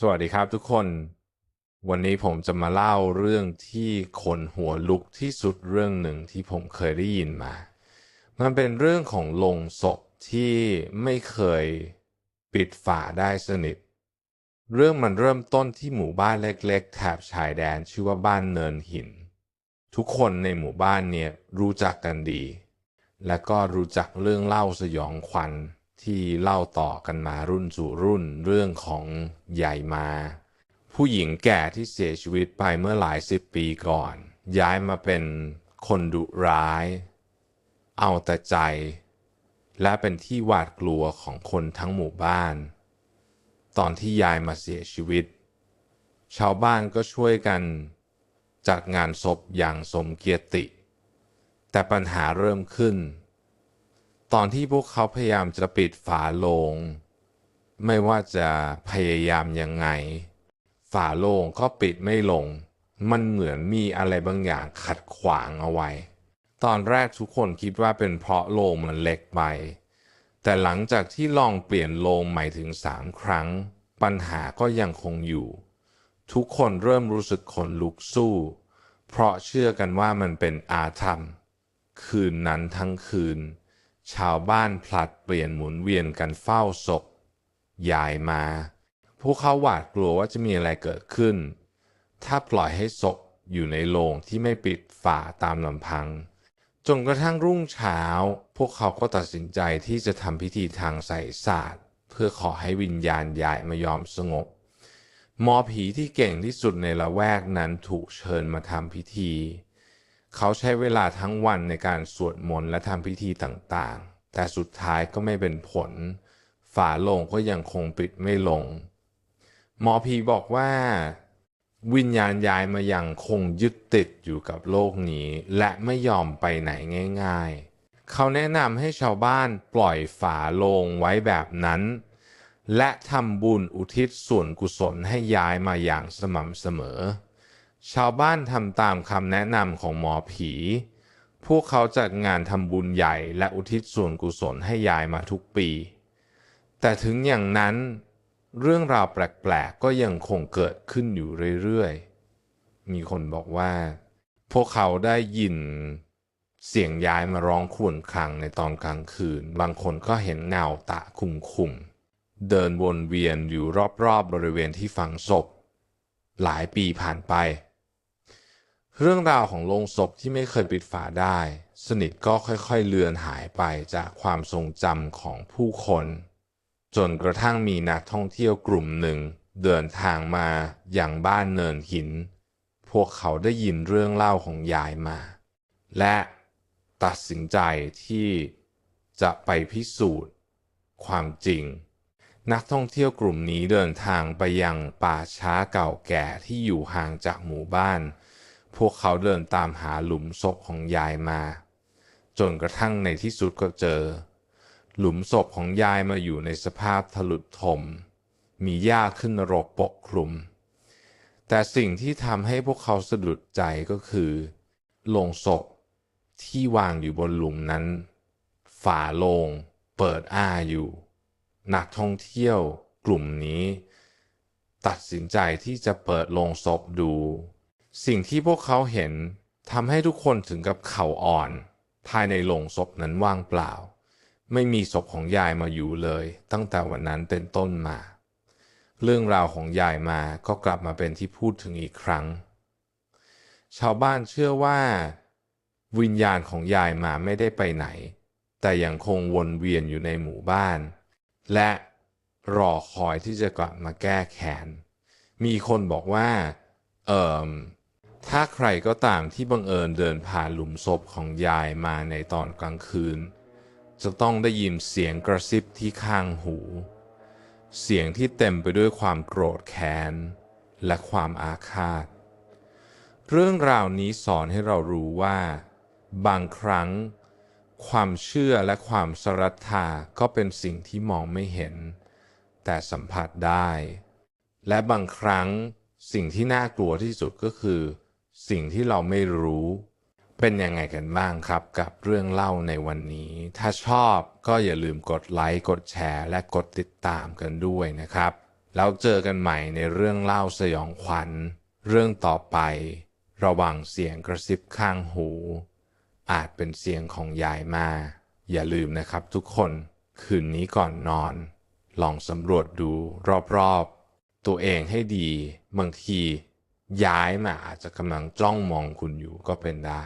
สวัสดีครับทุกคน วันนี้ผมจะมาเล่าเรื่องที่ขนหัวลุกที่สุดเรื่องหนึ่งที่ผมเคยได้ยินมา มันเป็นเรื่องของลงศพที่ไม่เคยปิดฝาได้สนิท เรื่องมันเริ่มต้นที่หมู่บ้านเล็กๆแถบชายแดนชื่อว่าบ้านเนินหิน ทุกคนในหมู่บ้านเนี่ยรู้จักกันดี และก็รู้จักเรื่องเล่าสยองขวัญ ที่เล่าต่อกันมารุ่นสู่รุ่นเรื่องของใหญ่มา ผู้หญิงแก่ที่เสียชีวิตไปเมื่อหลายสิบปีก่อน ย้ายมาเป็นคนดุร้าย เอาแต่ใจ และเป็นที่หวาดกลัวของคนทั้งหมู่บ้าน ตอนที่ยายมาเสียชีวิต ชาวบ้านก็ช่วยกัน จัดงานศพอย่างสมเกียรติ แต่ปัญหาเริ่มขึ้น ตอนที่พวกเขาพยายามจะปิดฝาโลง ไม่ว่าจะพยายามยังไง ฝาโลงก็ปิดไม่ลง มันเหมือนมีอะไรบางอย่างขัดขวางเอาไว้ ตอนแรกทุกคนคิดว่าเป็นเพราะโลงมันเล็กไป แต่หลังจากที่ลองเปลี่ยนโลงใหม่ถึงสามครั้ง ปัญหาก็ยังคงอยู่ ทุกคนเริ่มรู้สึกขนลุกสู้ เพราะเชื่อกันว่ามันเป็นอาถรรพ์คืนนั้นทั้งคืน ชาวบ้านผลัดเปลี่ยนหมุนเวียนกันเฝ้าศพยายมา พวกเขาหวาดกลัวว่าจะมีอะไรเกิดขึ้น ถ้าปล่อยให้ศพอยู่ในโลงที่ไม่ปิดฝาตามลำพัง จนกระทั่งรุ่งเช้า พวกเขาก็ตัดสินใจที่จะทำพิธีทางไสยศาสตร์ เพื่อขอให้วิญญาณยายมายอมสงบ หมอผีที่เก่งที่สุดในละแวกนั้นถูกเชิญมาทำพิธี เขาใช้เวลาทั้งวันในการสวดมนต์และทำพิธีต่างๆ แต่สุดท้ายก็ไม่เป็นผล ฝาโลงก็ยังคงปิดไม่ลง หมอผีบอกว่า วิญญาณยายมายังคงยึดติดอยู่กับโลกนี้ และไม่ยอมไปไหนง่าย ๆ เขาแนะนำให้ชาวบ้านปล่อยฝาโลงไว้แบบนั้น และทำบุญอุทิศส่วนกุศลให้ยายมาอย่างสม่ำเสมอ ชาวบ้านทำตามคำแนะนำของหมอผี พวกเขาจัดงานทำบุญใหญ่และอุทิศส่วนกุศลให้ยายมาทุกปี แต่ถึงอย่างนั้น เรื่องราวแปลกๆ ก็ยังคงเกิดขึ้นอยู่เรื่อยๆ มีคนบอกว่า พวกเขาได้ยินเสียงยายมาร้องครวญครางในตอนกลางคืน บางคนก็เห็นเงาตะคุมๆเดินวนเวียนอยู่รอบๆบบริเวณที่ฝังศพ หลายปีผ่านไป เรื่องราวของโลงศพที่ไม่เคยปิดฝาได้ สนิทก็ค่อยๆเลือนหายไปจากความทรงจำของผู้คน จนกระทั่งมีนักท่องเที่ยวกลุ่มหนึ่งเดินทางมาอย่างบ้านเนินหิน พวกเขาได้ยินเรื่องเล่าของยายมา และตัดสินใจที่จะไปพิสูจน์ ความจริง นักท่องเที่ยวกลุ่มนี้เดินทางไปยังป่าช้าเก่าแก่ที่อยู่ห่างจากหมู่บ้าน พวกเขาเดินตามหาหลุมศพของยายมา จนกระทั่งในที่สุดก็เจอ หลุมศพของยายมาอยู่ในสภาพถลุดถม มีหญ้าขึ้นรกปกคลุม แต่สิ่งที่ทำให้พวกเขาสะดุดใจก็คือโลงศพที่วางอยู่บนหลุมนั้น ฝาโลงเปิดอ้าอยู่ นักท่องเที่ยวกลุ่มนี้ ตัดสินใจที่จะเปิดโลงศพดู สิ่งที่พวกเขาเห็นทำให้ทุกคนถึงกับเข่าอ่อน ภายในโลงศพนั้นว่างเปล่า ไม่มีศพของยายมาอยู่เลย ตั้งแต่วันนั้นเป็นต้นมา เรื่องราวของยายมาก็กลับมาเป็นที่พูดถึงอีกครั้ง ชาวบ้านเชื่อว่า วิญญาณของยายมาไม่ได้ไปไหน แต่ยังคงวนเวียนอยู่ในหมู่บ้าน และรอคอยที่จะกลับมาแก้แค้นมีคนบอกว่า เอ่อ ถ้าใครก็ตามที่บังเอิญเดินผ่านหลุมศพของยายมาในตอนกลางคืน จะต้องได้ยินเสียงกระซิบที่ข้างหู เสียงที่เต็มไปด้วยความโกรธแค้น และความอาฆาต เรื่องราวนี้สอนให้เรารู้ว่า บางครั้ง ความเชื่อและความสรัทธาก็เป็นสิ่งที่มองไม่เห็น แต่สัมผัสได้ และบางครั้งสิ่งที่น่ากลัวที่สุดก็คือ สิ่งที่เราไม่รู้เป็นยังไงกันบ้างครับ กับเรื่องเล่าในวันนี้ ถ้าชอบก็อย่าลืมกดไลค์กดแชร์ และกดติดตามกันด้วยนะครับ แล้วเจอกันใหม่ในเรื่องเล่าสยองขวัญ เรื่องต่อไประหว่างเสียงกระซิบข้างหู อาจเป็นเสียงของยายมา อย่าลืมนะครับทุกคนคืนนี้ก่อนนอน ลองสำรวจดูรอบๆ ตัวเองให้ดี บางที ย้ายมาอาจจะกำลังจ้องมองคุณอยู่ก็เป็นได้